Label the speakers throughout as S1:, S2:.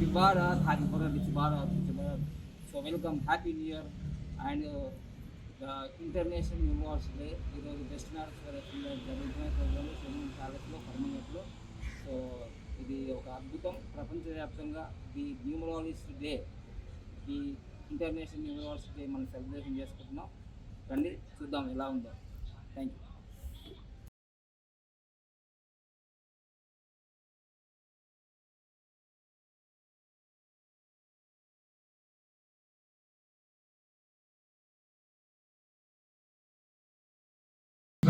S1: Happy Bharat happy Bharat rich Bharat rich Bharat so welcome happy new year and the international numerous day ఈరోజు best marriage జరుగుతున్న ప్రోగ్రాంలో swimming ప్యాలెస్లో పర్మనెంట్లో so ఇది ఒక అద్భుతం. ప్రపంచవ్యాప్తంగా ది న్యూమరాలజిస్ట్ డే ఈ ఇంటర్నేషనల్ న్యూమరాలజిస్ట్ డే మనం సెలబ్రేషన్ చేసుకుంటున్నాం. రండి చూద్దాం ఎలా ఉందో. థ్యాంక్ యూ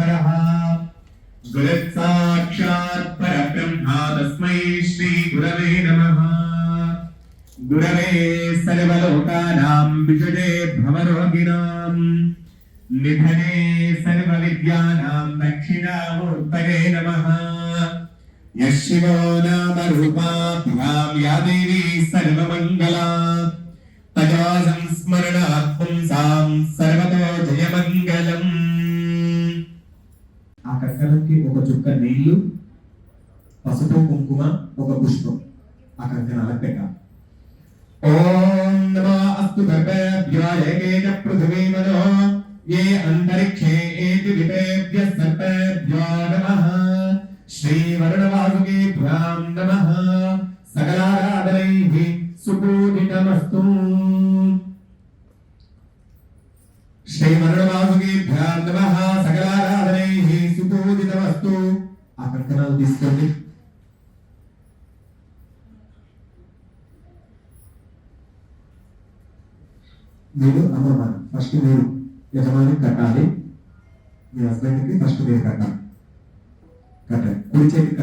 S2: परः गुरुसाक्षात् परब्रह्मा तस्मै श्रीगुरवे नमः। गुरवे सर्वलोकानां विषजे भवरोगिणां। निधने सर्वविद्यानां दक्षिणामूर्तये नमः। यः शिवो नाम रूपाभ्यां या देवी सर्वमङ्गला। तया संस्मरणात् पुंसां सर्वतो కంకణంకి ఒక చుక్క నీళ్ళు పసుపు కుంకుమ ఒక పుష్పం. ఆ కంకణాలకు పెట్టాలి ఓం నమో అస్తు గర్భేభ్యాయేకేన పృథివీ మనో ఏ అంతరిక్షే ఏతి విపేభ్య సర్పేభ్యో నమః. శ్రీ వరుణవాసుకేభ్యాం నమః సకలారాధనైః సుపూజితమస్తు శ్రీ వరుణవాసుకేభ్యాం నమః సకలారాధనైః సుపూజితమస్తు ఆ కంకణాలు తీసుకోండి మీరు అమ్మమ్మ ఫస్ట్ మీరు యజమాని కట్టాలి. మీ హస్బెండ్కి ఫస్ట్ మీరు కట్టాలి. కట్టాలి. కుడి చేతి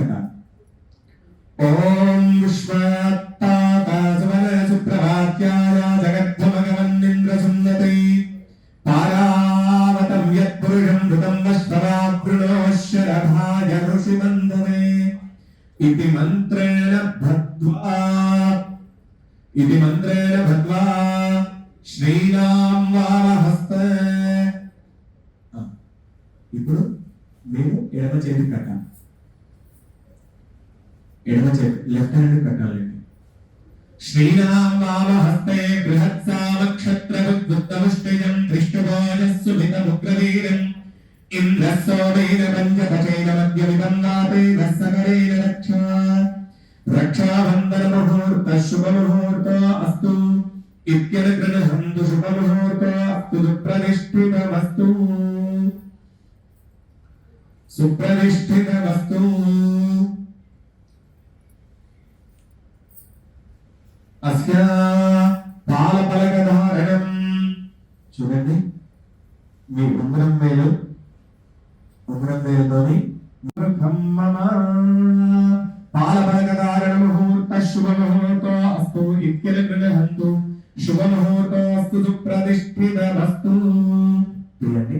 S2: విబందాపే దస్సకరేణ రక్షా రక్షాబంధన ముహూర్త శుభ ముహూర్త అస్తు ఇత్యనుగ్రహంతు శుభ ముహూర్త అస్తు సుప్రతిష్ఠితమస్తు సుప్రతిష్ఠితమస్తు అస్య పాలపలకధారణం చూడండి మీ ఉంగరం మేలు శుభ ముహూర్త వస్తు. చూడండి.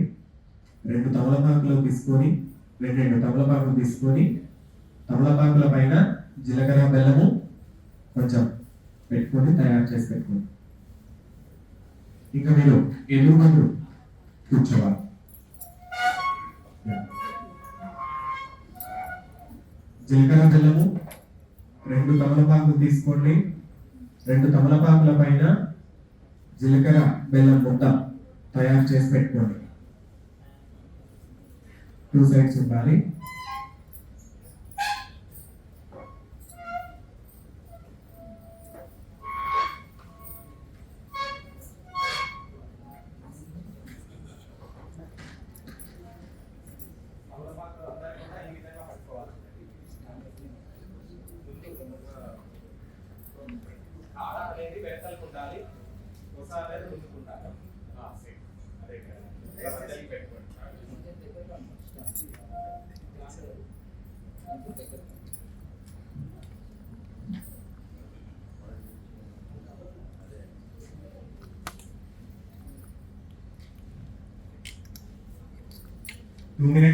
S2: రెండు తమలపాకులు తీసుకొని రెండు రెండు తమలపాకులు తీసుకొని తమలపాకుల పైన జీలకర్ర బెల్లము కొంచెం పెట్టుకొని తయారు చేసి పెట్టుకోండి. ఇంకా మీరు ఎదురుమందు కూర్చోవాలి? జీలకర్ర బెల్లము రెండు తమలపాకులు తీసుకోండి. రెండు తమలపాకుల పైన జీలకర్ర బెల్లం ముద్ద తయారు చేసి పెట్టుకోండి. టూ సైడ్స్ ఉండాలి.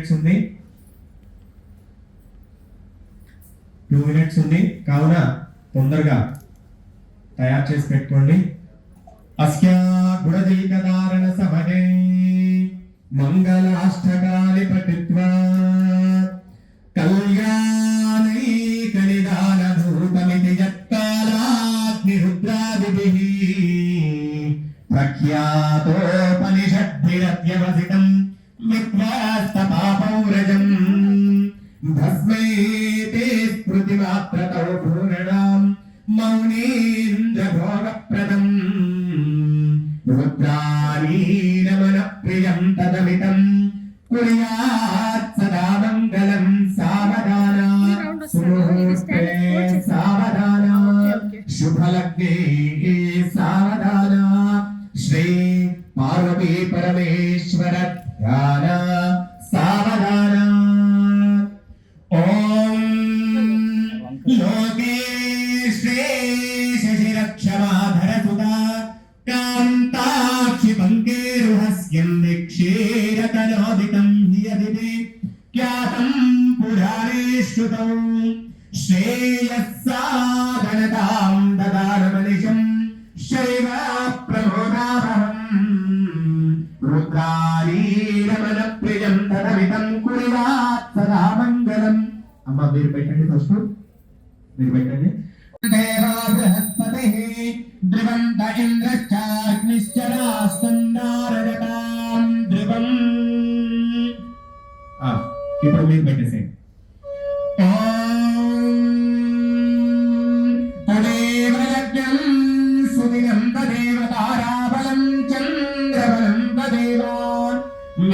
S2: మినిట్స్ ఉంది. టూ మినిట్స్ ఉంది. కావున తొందరగా తయారు చేసి పెట్టుకోండి. అస్యా గుణదీకదారణ సమనే మంగళాష్టకాలి పఠిత్వా. కళ్యాణ തസ്മൈ തേ സ്മൃതിമാത്രതോ ഭൂരണാം മൗനീന്ദ്രഭോഗപ്രദം. രുദ്രാലീനമനപ്രിയം തദമിതം.
S1: കുറിയാത് സദാ മംഗളം സാവധാന. സുമുഹൂർത്തേ സാവധാന. ശുഭലഗ്നേ സാവധാന. ശ്രീ പാർവതി പരമേശ്വര ധ്യാന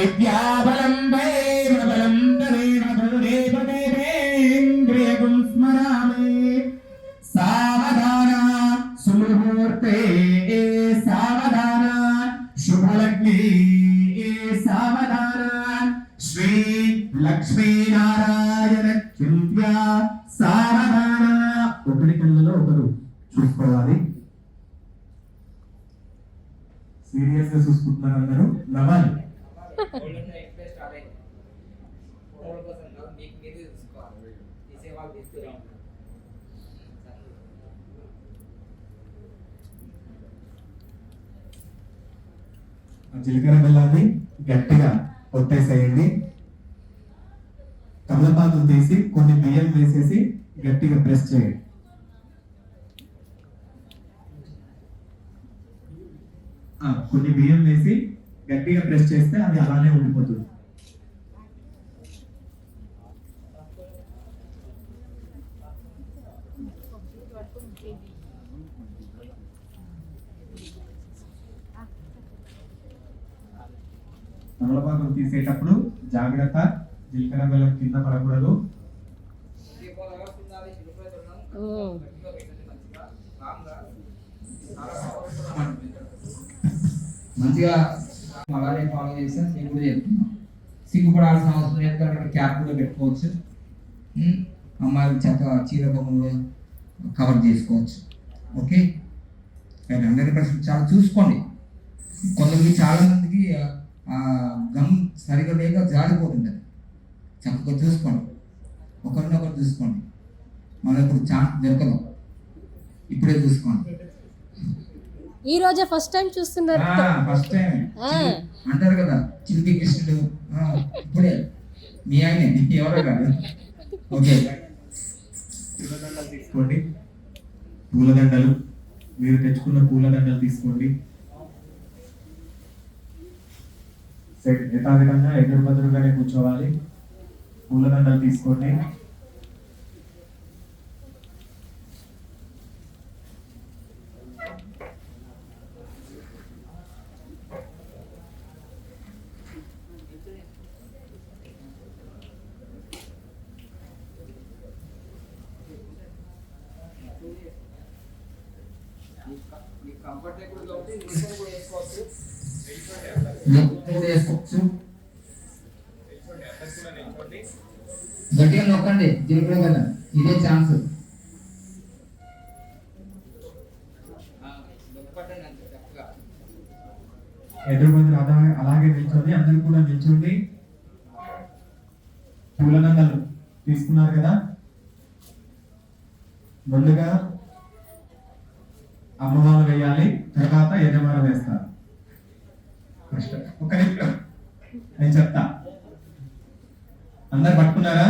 S1: Yeah, but
S2: I'm. జీలకర్ర బెల్లాన్ని గట్టిగా కొట్టేసేయండి తమలపాకులు తీసి కొన్ని బియ్యం వేసేసి గట్టిగా ప్రెస్ చేయండి. కొన్ని బియ్యం వేసి గట్టిగా ప్రెస్ చేస్తే అది అలానే ఉండిపోతుంది. తమలపాకులు తీసేటప్పుడు జాగ్రత్త. జీలకర్ర బెల్లం కింద పడకూడదు.
S1: మంచిగా అలాగే ఫాలో చేస్తే నేను కూడా చెప్తున్నాను సిగ్గుపడాల్సిన అవసరం లేదు ఎందుకంటే ఇక్కడ క్యాప్ కూడా పెట్టుకోవచ్చు. అమ్మాయిలు చక్కగా చీర బొమ్మలు కవర్ చేసుకోవచ్చు. ఓకే? హండ్రెడ్ పర్సెంట్ చాలా చూసుకోండి. కొంతమంది చాలా మందికి ఆ గమ్ సరిగా లేక జారిపోతుంటుంది. చక్కగా చూసుకోండి. ఒకరినొకరు చూసుకోండి. మనకు ఇప్పుడు ఛాన్స్ దొరకదు ఇప్పుడే చూసుకోండి.
S3: ఈ రోజే ఫస్ట్ టైం చూస్తున్నారు.
S1: First
S3: time.
S1: అంటారు కదా చిలిపి కృష్ణుడు. ఆ, ఇప్పుడే. మీ ఆయన ఎవరో కాదు. ఓకే.
S2: పూలదండలు తీసుకోండి. పూలదండలు. మీరు తెచ్చుకున్న పూలదండలు తీసుకోండి. యథావిధంగా ఎదురు బదులుగానే కూర్చోవాలి? పూలదండలు తీసుకోండి
S1: కంఫర్టబుల్ కాబట్టి నిల్చొని కూడా వేసుకోవచ్చు
S4: నిల్చోండి
S1: కూడా వేసుకోవచ్చు
S4: నిల్చోండి అందరు కూడా నిల్చోండి
S1: గట్టిగా నొక్కండి జీలకర్ర కదా ఇదే ఛాన్స్.
S2: ఎదురు అలా అలాగే నిల్చోండి అందరూ కూడా నిల్చోండి. పూలనందలు తీసుకున్నారు కదా? ముందుగా అమ్మవారు వేయాలి తర్వాత యజమాని వేస్తారు. అందరు పట్టుకున్నారా?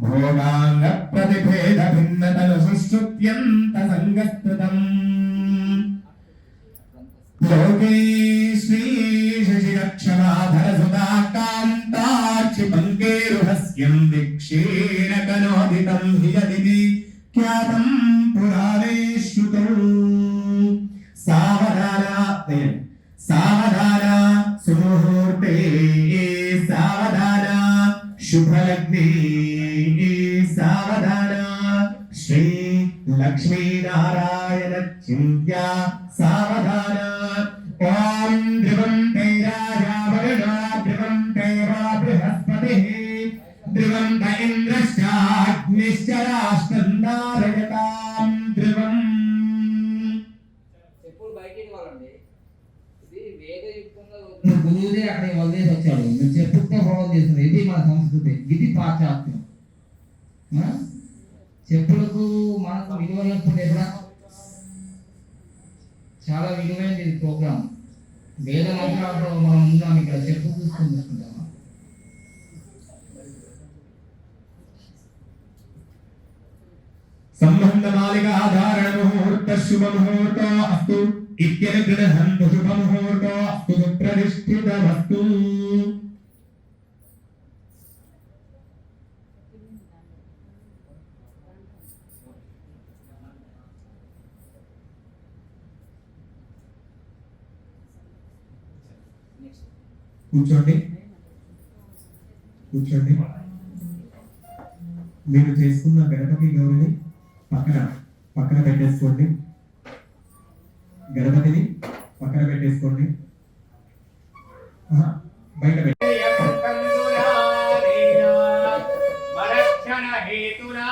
S2: భోగాంగ ప్రతిభేద భిన్నతను సుశ్రుత్యంత సంగస్తుతం లోకే శ్రీ శశిరక్షణాధర సుధా కాంతాక్షి పంకేరుహస్యం దిక్షేణ కనోదితం హియది లక్ష్మీనారాయణ చింత్య సావధాన ఓం ధ్రువం తైరాజావరుణో ధ్రువం తైరా బృహస్పతి ధ్రువం త ఇంద్రశ్చాగ్నిశ్చ రాష్ట్రం ధారయతాం ధ్రువం
S5: చెప్పులు బయటికి ఇవ్వాలండి ఇది వేగయుక్తంగా
S1: ఇప్పుడు గురువుదే అక్కడ వదిలేసి వచ్చాడు. మీరు చెప్పుతో ఫాలో చేస్తున్నారు ఇది మన సంస్కృతి. ఇది పాశ్చాత్యం? చెప్పులకు మనకు విలువ లేకపోతే ఎట్లా చాలా విలువైనది ఇది ప్రోగ్రామ్. వేద మంత్రాలతో మనం ఉన్నాం ఇక్కడ చెప్పు చూసుకొని చూసుకుంటామా
S2: సంబంధమాలికాధారణ ముహూర్త శుభ ముహూర్త అస్తు. ఇత్యనుగృహంతు శుభ ముహూర్త అస్తు. ప్రతిష్ఠిత
S5: వస్తు.
S2: కూర్చోండి. కూర్చోండి. మీరు చేసుకున్న గణపతి గౌరిని పక్కన పక్కన పెట్టేసుకోండి. గణపతిని పక్కన పెట్టేసుకోండి. బయట పెట్ట
S4: హేతురా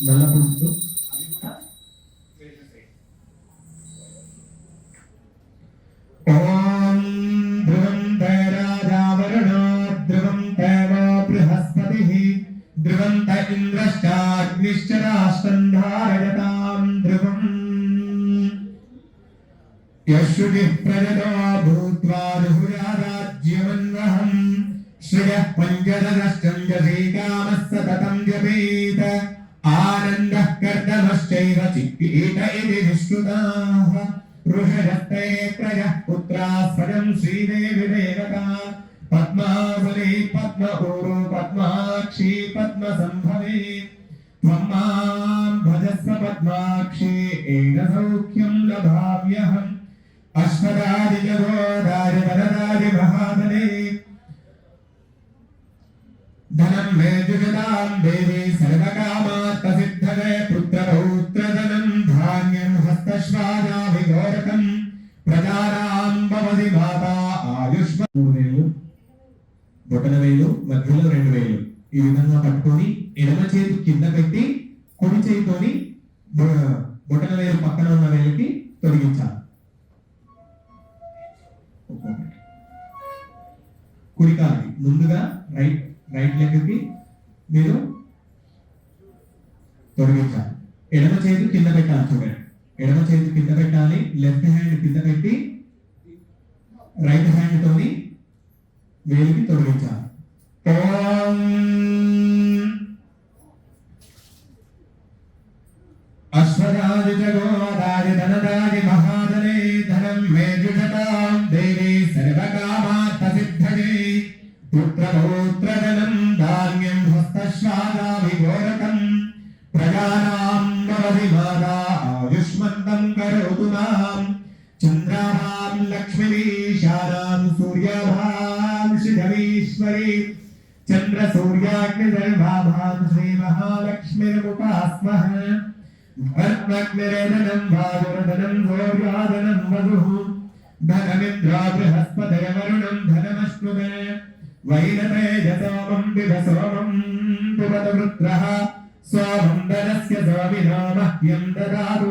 S4: నల్లపులుసు
S2: ఓం ధ్రువం తైరాజావరుణో ధ్రువం తైవో బృహస్పతి ధ్రువం త ఇంద్రశ్చాగ్నిశ్చ రాష్ట్రంధారయతాం ధ్రువం యశుగిః ప్రజతో భూత్వా రుహురారాజ్యమన్వహం శ్రియః పంచదశ్చంజసీ కామస్స తతం జపేత आनन्दः कर्दमश्चैव चित्तीत इति निष्कृताः ऋषयस्ते त्रयः पुत्राः स्वयं श्रीदेवी देवता पद्मावली पद्म ऊरु पद्माक्षी पद्मसम्भवे त्वं मां भजस्व पद्माक्षी येन सौख्यं लभाम्यहम् अश्वदादिजगोदारि वरदारि महाबले ధనం మే జగదాం దేవి సర్వకామాత్మసిద్ధవే పుత్రపౌత్రధనం ధాన్యం హస్తశ్వానాభి ప్రజారాం ప్రజానాం భవతి మాత ఆయుష్మ మూడు వేలు బొటన వేలు మధ్యలో రెండు వేలు ఈ విధంగా పట్టుకొని ఎడమ చేతి కింద పెట్టి కుడి చేతితోని బొటన వేలు పక్కన ఉన్న వేలుకి తొలగించాలి కుడి ముందుగా రైట్ రైట్ మీరు తొలగించాలి. ఎడమ చేతి కింద పెట్టాలి చూడండి. ఎడమ చేతి కింద పెట్టాలి లెఫ్ట్ హ్యాండ్ కింద పెట్టి రైట్ హ్యాండ్ తోని వేలికి తొలగించాలి. సూర్యాగ్ని సర్వాభాన్ శ్రీ మహాలక్ష్మిర్ముపాస్మః వర్ణగ్నిరేదనం వాయురదనం సూర్యాదనం వధుః ధనమింద్రా బృహస్పతయ వరుణం ధనమశ్నుదే వైనతేజసోమం విధసోమం పిబత వృత్రః సోమం ధనస్య సోమినో మహ్యం దదాతు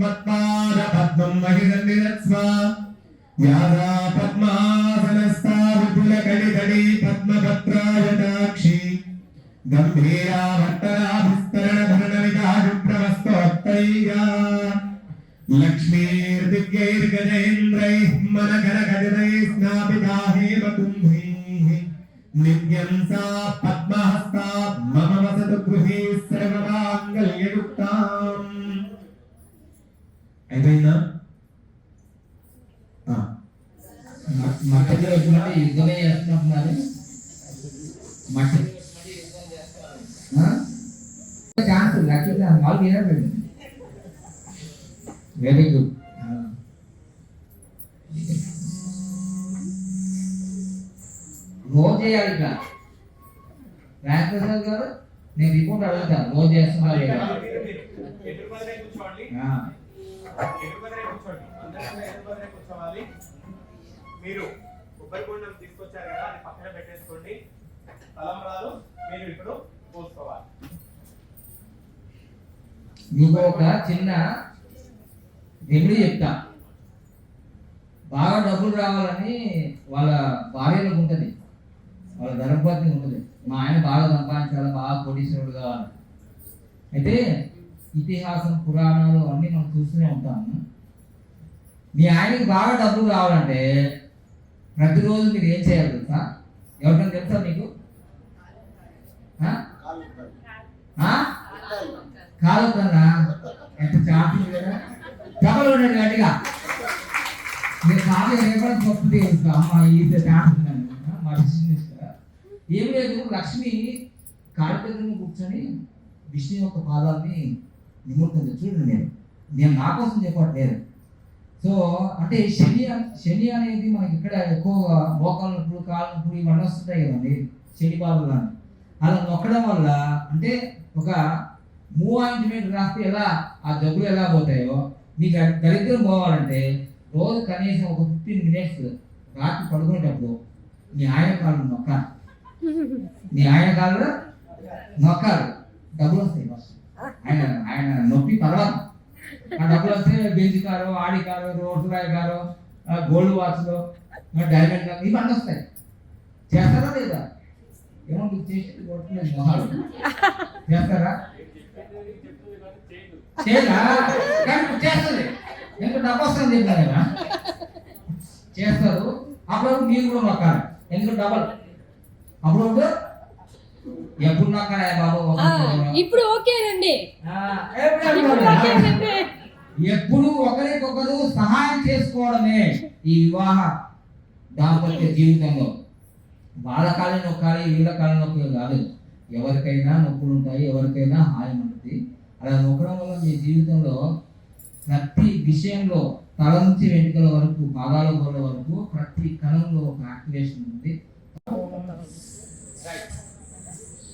S2: పద్మం మహిదండి వ్యాధా పద్మాసనస్థా విపుల కళిధని పద్మపత్రాయటాక్షి గంభీరా వర్తనా విస్తరణ భరణ వికారుప్రవస్తోత్తైగా లక్ష్మీర్దివ్యైర్గజేంద్రైః మనగణగజరైः స్నాపితా హేమకుంభైः నిత్యం సా పద్మహస్తా మమ వసతు గృహే సర్వమాంగళ్యయుక్తాం అయిపోయిందా ఆ,
S1: మట్టి యుద్ధమే చేస్తున్నారు మట్టి. Chance lucky mall very good రోజు చేయాలి ఇక్కడ గారు నేను రిపోర్ట్ అడుగుతాను. రోజు చేస్తున్నా లేదా
S4: కూర్చోండి.
S1: ఆ,
S4: ఎదురు కూర్చోవాలి. మీరు కొబ్బరి బొండం తీసుకొచ్చారు కదా అది పక్కన పెట్టేసుకోండి. తలంబ్రాలు మీరు ఇప్పుడు పోసుకోవాలి.
S1: మీకు ఒక చిన్న రెమెడీ చెప్తా. బాగా డబ్బులు రావాలని వాళ్ళ భార్యలకు ఉంటుంది. వాళ్ళ ధర్మపత్ని ఉంటుంది. మా ఆయన బాగా సంపాదించాలి బాగా కోటీశ్వరుడు కావాలి. అయితే ఇతిహాసం పురాణాలు అన్నీ మనం చూస్తూనే ఉంటాము. మీ ఆయనకి బాగా డబ్బులు కావాలంటే ప్రతిరోజు మీరు ఏం చేయాలి తెలుసా? ఎవరికైనా తెలుసా మీకు? కాదు ఆ? ఎంత చాపింగ్ కదా? డబ్బులు ఉండండి గట్టిగా. మీరు కాదు రేపటి గొప్ప తెలుసు అమ్మ ఇది చాపుతున్నాను మా బిజినెస్ ఏం లేదు లక్ష్మి కాళ్ళ దగ్గర కూర్చొని విష్ణు యొక్క పాదాలని నిముడుతుంది చూడండి నేను నేను నా కోసం చెప్పట్లేదు సో అంటే శని శని అనేది మనకి ఇక్కడ ఎక్కువగా మోకాలు నొప్పులు కాళ్ళ నొప్పులు ఇవన్నీ వస్తుంటాయి కదండి శని బాబు అలా నొక్కడం వల్ల అంటే ఒక మూవ్ ఆయింట్మెంట్ రాస్తే ఎలా ఆ జబ్బులు ఎలా పోతాయో మీకు దరిద్రం పోవాలంటే రోజు కనీసం ఒక ఫిఫ్టీన్ మినిట్స్ రాత్రి పడుకునేటప్పుడు మీ ఆయన కాళ్ళు నొక్క మీ ఆయన కాళ్ళు నొక్కాలి. డబ్బులు వస్తాయి ఫస్ట్ ఆయన ఆయన నొప్పి తర్వాత ఆ డబ్బులు వస్తే Benz car Audi car road Roy car gold వాచ్లు డైమండ్ కారు ఇవన్నీ వస్తాయి. చేస్తారా లేదా? ఏమో చేసి చేసేది కొట్టలేదు. మొహాలు. చేస్తారా? చేయరా? కానీ చేస్తుంది. ఎందుకు డబ్బు వస్తుంది చెప్పాను కదా? చేస్తారు. అప్పుడు మీరు కూడా మొక్కాలి ఎందుకు డబల్? అప్పుడు ఎప్పుడు
S3: ఇప్పుడు ఓకేనండి
S1: ఆ, ఎప్పుడు ఒకరికొకరు సహాయం చేసుకోవడమే ఈ వివాహ దాంపత్య జీవితంలో. వాళ్ళ కాళ్ళ నొక్కాలి వీళ్ళ కాళ్ళ నొక్కలు కాదు. ఎవరికైనా నొప్పులు ఉంటాయి ఎవరికైనా హాయం ఉంటుంది. అలా నొక్కడం వల్ల మీ జీవితంలో ప్రతి విషయంలో తల నుంచి వెంట్రుకల వరకు పాదాల గోళ్ళ వరకు ప్రతి కణంలో ఒక యాక్టివేషన్ ఉంది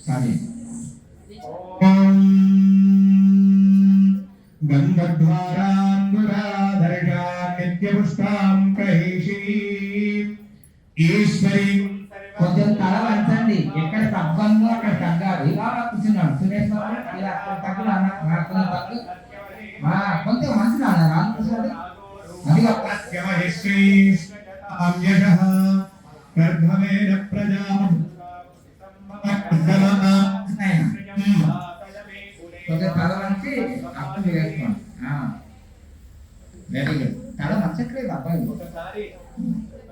S1: సరే
S2: ఓం గంధద్వారాంబురాధర్షా నిత్యపుష్టాం కైషీ ఈశ్వరి
S1: కొంచెం తల వంచండి ఎక్కడ తగ్గందో అక్కడ తగ్గాలి ఇలా కూర్చున్నాడు సురేష్ బాబు ఇలా అక్కడ తగ్గులు అన్న అక్కడ తగ్గు ఆ, కొంచెం మంచిది రామకృష్ణుడు అదిగో
S2: తస్య మహిశ్రీ అమ్యషః గర్భమేన ప్రజా
S1: ఆయన. కొంచెం తల వంచి అర్థం చేసుకోండి వెరీ గుడ్ తల వంచట్లేదు అబ్బాయి
S4: ఒకసారి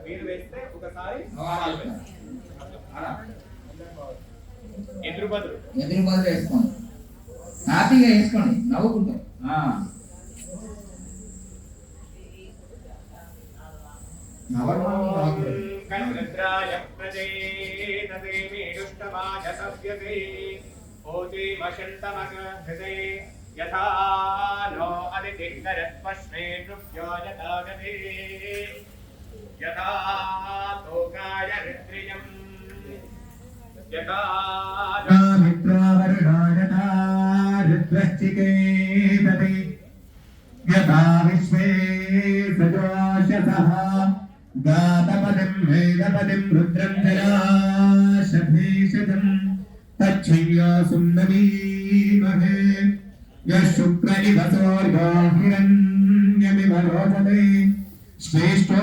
S4: మీరు వేస్తే ఒకసారి పాదాలు పెట్టాలి. అలా. ఎదురు బదులు
S1: బదులు వేసుకోండి. హ్యాపీగా వేసుకోండి. నవ్వుకుంటాం. ఆ. నవ్వడం రాదు.
S4: కన్రుద్రాయ ప్రజేతదే మేడుష్టమాయ సవ్యతే. ఓజీమషంతమగ హృదే యథా నో
S2: ऋत्वश्चिकेदपि यथा विश्वे सजोषसः गातपदम् वेदपदिम् रुद्रम् जयाशभीषदम् तच्छय्यासुम् नमीमहे यः शुक्रनिवसोर्यो हिरण्यमिव रोचते श्रेष्ठो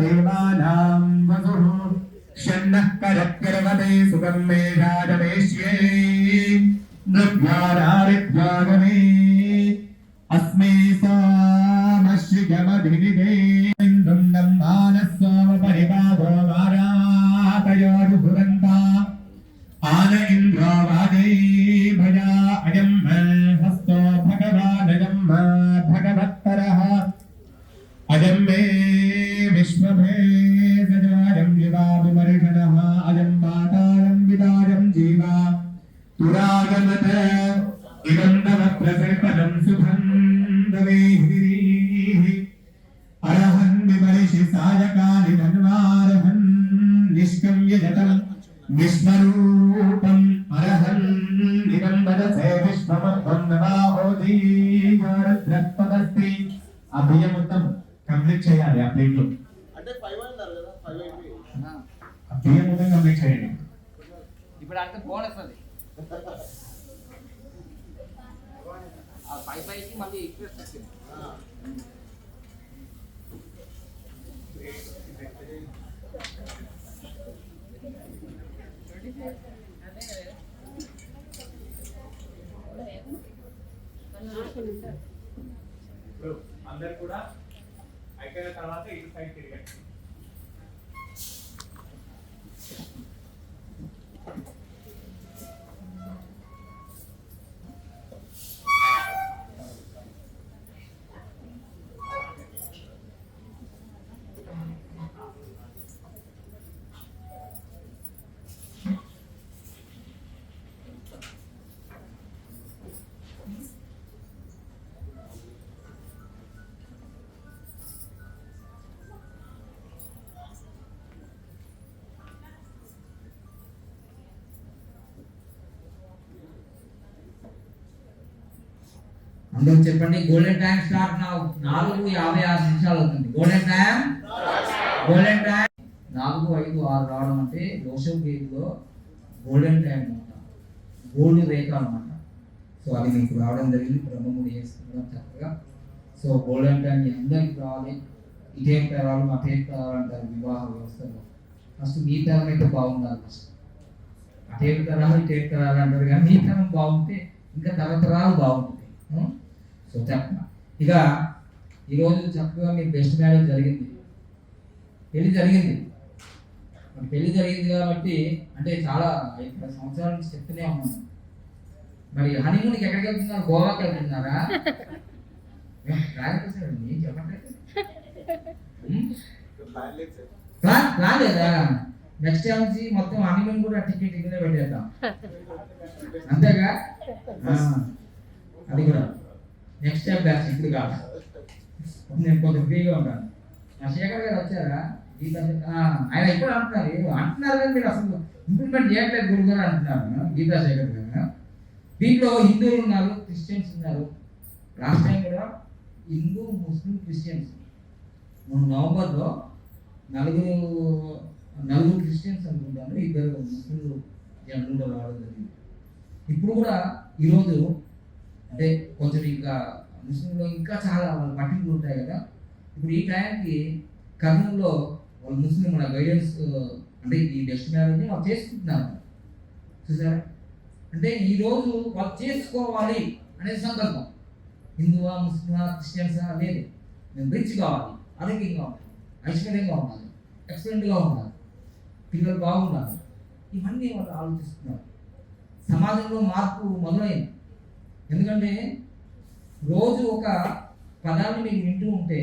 S2: देवानाम् वसुः षण्णः करत्करवते सुगम् मे राजवेश्ये नृत्यारारित्यागमे अस्मे
S5: सा नश्रिगमधिनिधे పై పైకి మళ్ళీ
S4: అందరూ
S1: చెప్పండి. గోల్డెన్ టైం స్టార్ట్ నా నాలుగు యాభై ఆరు నిమిషాలు అవుతుంది. గోల్డెన్ టైం గోల్డెన్ టైం నాలుగు ఐదు ఆరు రావడం అంటే లోషవ్ గేట్లో గోల్డెన్ టైం అనమాట గోల్డ్ రేఖ అనమాట సో అది మీకు రావడం జరిగింది. బ్రహ్మముడు చేసుకుంటాం చక్కగా. సో గోల్డెన్ టైం అందరికి రావాలి. ఇటేం తరాలు మా టేం తరాలు అంటారు వివాహ వ్యవస్థలో. ఫస్ట్ మీ తరం అయితే బాగుండాలి ఫస్ట్ అటేం తరాలు ఇటేం తరాలు అంటారు కానీ మీ తరం బాగుంటే ఇంకా తరతరాలు బాగుంటుంది hmm? సో చెప్ప ఇక ఈరోజు చక్కగా మీ బెస్ట్ మ్యారేజ్ జరిగింది. పెళ్ళి జరిగింది. పెళ్ళి జరిగింది కాబట్టి అంటే చాలా పది సంవత్సరాల నుంచి చెప్తూనే ఉన్నాను మరి హనీమూన్కి ఎక్కడికి వెళ్తున్నారు? గోవాకి వెళ్తున్నారా? ప్లాన్ ప్లాన్ లేదా నెక్స్ట్ టైం నుంచి మొత్తం హనీమూన్ కూడా టికెట్ ఇక్కడే పెట్టేద్దాం. అంతేగా? అది కూడా. నెక్స్ట్ టైం ఇప్పుడు కాదు. నేను కొంచెం ఫ్రీగా ఉంటాను నా శేఖర్ గారు వచ్చారా? గీత ఆయన ఇప్పుడు అంటున్నారు? అంటున్నారు కానీ మీరు అసలు ఇంప్లిమెంట్ చేయట్లేదు గురు గారు అంటున్నారు. గీతా శేఖర్ గారు. దీంట్లో హిందువులు ఉన్నారు క్రిస్టియన్స్ ఉన్నారు. లాస్ట్ టైం కూడా హిందూ ముస్లిం క్రిస్టియన్స్. మొన్న నవంబర్లో నలుగురు నలుగురు క్రిస్టియన్స్ అనుకుంటాను. ఇద్దరు ముస్లింలు జనరల్లో రావడం జరిగింది. ఇప్పుడు కూడా ఈరోజు అంటే కొంచెం ఇంకా ముస్లింలు ఇంకా చాలా వాళ్ళ పట్టింపులు ఉంటాయి కదా. ఇప్పుడు ఈ టైంకి కర్నూలులో వాళ్ళు ముస్లిం మన గైడెన్స్ అంటే ఈ బెస్ట్ మ్యారేజ్ వాళ్ళు చేసుకుంటున్నారు. చూసారా? అంటే ఈరోజు వాళ్ళు చేసుకోవాలి అనే సంకల్పం. హిందువా ముస్లిమా క్రిస్టియన్సా లేదు. మేము రిచ్ కావాలి ఆరోగ్యంగా ఉండాలి ఐశ్వర్యంగా ఉండాలి ఎక్సలెంట్గా ఉండాలి పిల్లలు బాగుండాలి. ఇవన్నీ వాళ్ళు ఆలోచిస్తున్నారు. సమాజంలో మార్పు మొదలైంది. ఎందుకంటే రోజు ఒక పదాన్ని మీరు వింటూ ఉంటే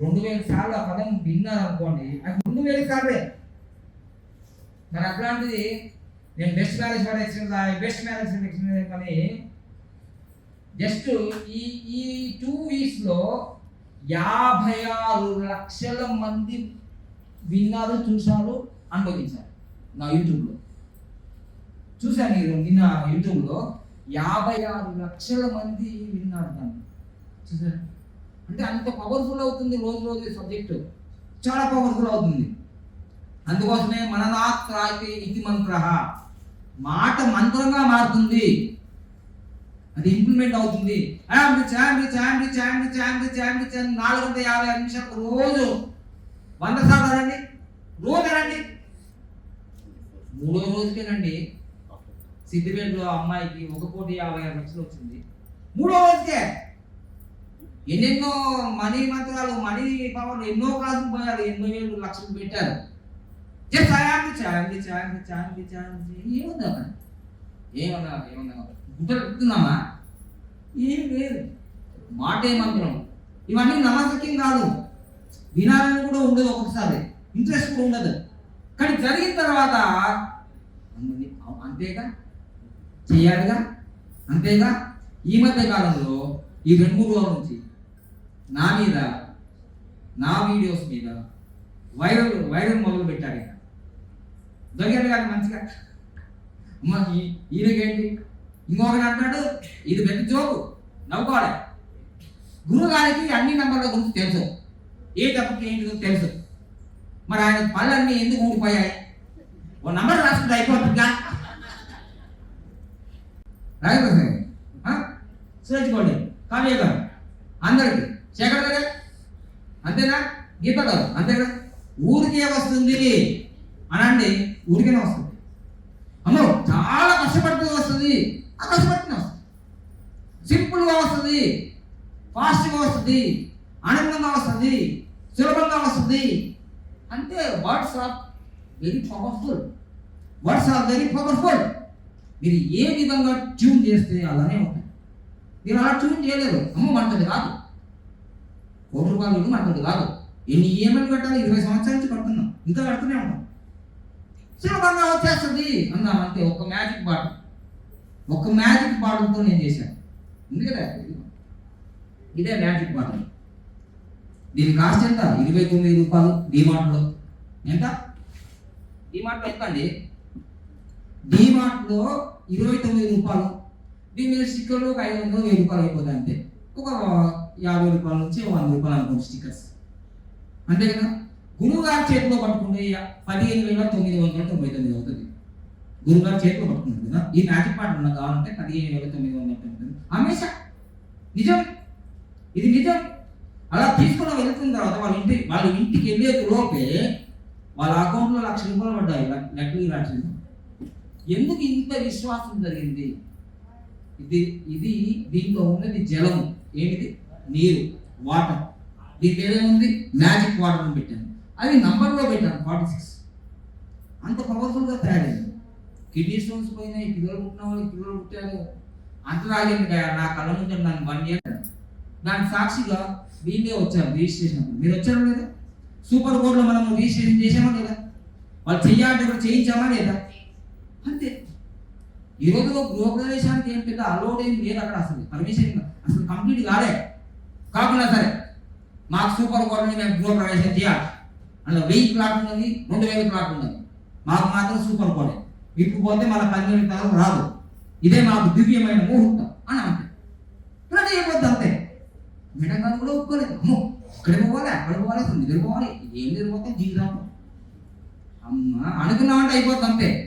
S1: రెండు వేల సార్లు ఆ పదం విన్నారనుకోండి అది రెండు వేల సార్లే. మరి అట్లాంటిది నేను best marriage for experience best marriage for experience అని జస్ట్ ఈ ఈ టూ వీక్స్లో యాభై ఆరు లక్షల మంది విన్నారు చూశారు అనుభవించారు నా యూట్యూబ్లో. చూశాను నేను నిన్న యూట్యూబ్లో. యాభై ఆరు లక్షల మంది విన్నారు దాన్ని చూసారు అంటే అంత పవర్ఫుల్ అవుతుంది రోజు రోజు సబ్జెక్టు చాలా పవర్ఫుల్ అవుతుంది అందుకోసమే మననాత్రాకి ఇది మంత్ర మాట మంత్రంగా మారుతుంది అది ఇంప్లిమెంట్ అవుతుంది చాండి చాండి చాండి చాండి చాండి చాంబి నాలుగు వందల యాభై ఐదు నిమిషాలు రోజు వంద సార్లు రండి రోజు రండి మూడో రోజుకేనండి సిద్దిపేటలో అమ్మాయికి ఒక కోటి యాభై ఆరు లక్షలు వచ్చింది. మూడో రోజుకే ఎన్నెన్నో మనీ మంత్రాలు మనీ పవర్లు ఎన్నో క్లాసులు పోయారు ఎన్నో వేలు లక్షలు పెట్టారు. జస్ట్ చాయండి చాయండి చాయండి చాయండి చాయండి ఏముందా ఏమన్నా ఏమన్నా గుట్టలు పెడుతున్నామా ఏం లేదు. మాటే మంత్రం. ఇవన్నీ నమ్మకం కాదు. వినాలని కూడా ఉండదు ఒకసారి. ఇంట్రెస్ట్ కూడా ఉండదు. కానీ జరిగిన తర్వాత అంతేగా? చేయాలిగా? అంతేగా? ఈ మధ్య కాలంలో ఈ రెండు మూడు రోజుల నుంచి నా మీద నా వీడియోస్ మీద వైరల్ వైరల్ మొదలు పెట్టారు. ఇక దొరికాడు కానీ మంచిగా. అమ్మ ఈయనకేంటి? ఇంకొకటి అంటాడు ఇది పెద్ద జోకు నవ్వుకోవాలి. గురుగారికి అన్ని నంబర్ల గురించి తెలుసు. ఏ తప్పుకి ఏంటిదో తెలుసు. మరి ఆయన పళ్ళన్నీ ఎందుకు ఊడిపోయాయి? ఓ నంబర్ రాసుకుంటే అయిపోతుందిగా రాయప్రసాద్ గారు ఆ? సురేష్ గౌడ్ కావ్య గారు అందరికి శేఖర్ గారు అంతేనా? గీత గారు కదా ఊరికే వస్తుంది. అనండి ఊరికేనే వస్తుంది. అమ్మో చాలా కష్టపడుతూ వస్తుంది. ఆ కష్టపడుతూనే వస్తుంది. సింపుల్గా వస్తుంది. ఫాస్ట్గా వస్తుంది. ఆనందంగా వస్తుంది. సులభంగా వస్తుంది. అంటే words are very powerful. Words are very powerful. మీరు ఏ విధంగా ట్యూన్ చేస్తే అలానే ఉంటాయి మీరు అలా ట్యూన్ చేయలేదు. అమ్మ మనతోటి కాదు. కోటి రూపాయలు ఇల్లు మనతోటి కాదు. ఎన్ని ఈఎంఐలు కట్టాలి? ఇరవై సంవత్సరాల నుంచి కడుతున్నాం. ఇంకా కడుతూనే ఉంటాం సులభంగా వచ్చేస్తుంది. అన్నాం అంతే. ఒక మ్యాజిక్ పాట. ఒక మ్యాజిక్ బాటిల్తో నేను చేశాను. ఎందుకంటే ఇదే మ్యాజిక్ పాట. దీని కాస్ట్ ఎంత? ఇరవై తొమ్మిది రూపాయలు డిమార్ట్లో ఎంత? డిమార్ట్లో ఎంత అండి? డిమార్ట్లో ఇరవై తొమ్మిది రూపాయలు మీరు స్టిక్కర్లు ఒక ఐదు వందలు వెయ్యి రూపాయలు అయిపోతుంది అంతే. ఒక యాభై రూపాయల నుంచి వంద రూపాయలు అనుకోండి స్టిక్కర్స్ అంతే కదా? గురువు గారి చేతిలో పట్టుకుంటే పదిహేను వేల తొమ్మిది వందల తొంభై తొమ్మిది అవుతుంది. గురువు గారి చేతిలో పట్టుకుంటుంది కదా? ఈ మ్యాజిక్ పాట ఉన్న కావాలంటే పదిహేను వేల తొమ్మిది వందల తొమ్మిది. అమేషా నిజం. ఇది నిజం. అలా తీసుకుని వెళ్తున్న తర్వాత వాళ్ళ ఇంటి వాళ్ళ ఇంటికి వెళ్ళే లోపే వాళ్ళ అకౌంట్లో లక్ష రూపాయలు పడ్డాయి లెక్కలు రాసింది ఎందుకు ఇంత విశ్వాసం జరిగింది? ఇది ఇది దీంట్లో ఉన్నది జలం. ఏంటిది నీరు వాటర్. దీని ఉంది మ్యాజిక్ వాటర్ అని పెట్టాను. అది నంబర్లో పెట్టాను ఫార్టీ సిక్స్ అంత పవర్ఫుల్గా తయారైంది. కిడ్నీ స్టోన్స్ పోయినాయి పిల్లలు పుట్టిన వాళ్ళు పిల్లలు పుట్టారు. అంత రాగింది నా కళ్ళ ముందు నన్ను వన్ ఇయర్ దాని సాక్షిగా వీళ్ళే వచ్చారు రిజిస్ట్రేషన్ మీరు వచ్చారు లేదా? సూపర్ కోర్టులో మనం రిజిస్ట్రేషన్ చేసామా లేదా? వాళ్ళు చెయ్యాలంటే కూడా చేయించామా లేదా? అంతే. ఈ రోజు గృహప్రవేశానికి ఏం పెద్ద అలౌడ్ ఏం లేదు అక్కడ అసలు. పర్మిషన్ అసలు కంప్లీట్ కాలే. కాకుండా సరే మాకు సూపర్ కోర్టుని మేము గృహప్రవేశం చేయాలి. అందులో వెయ్యి ప్లాట్ ఉన్నది రెండు వేల ప్లాట్ ఉన్నది. మాకు మాత్రం సూపర్ కోడే ఇప్పుడు పోతే మన పదిహేను తరం రాదు. ఇదే మాకు దివ్యమైన ముహూర్తం అని అంటే రెడీ అయిపోద్ది అంతే. మేడం గారు కూడా ఒప్పుకోలేదు. అమ్మో ఇక్కడ పోవాలి అక్కడ పోవాలి అసలు నిద్ర పోవాలి ఏం నిద్రపోతే? జీవితం అమ్మ అనుకున్నామంటే అయిపోద్ది అంతే.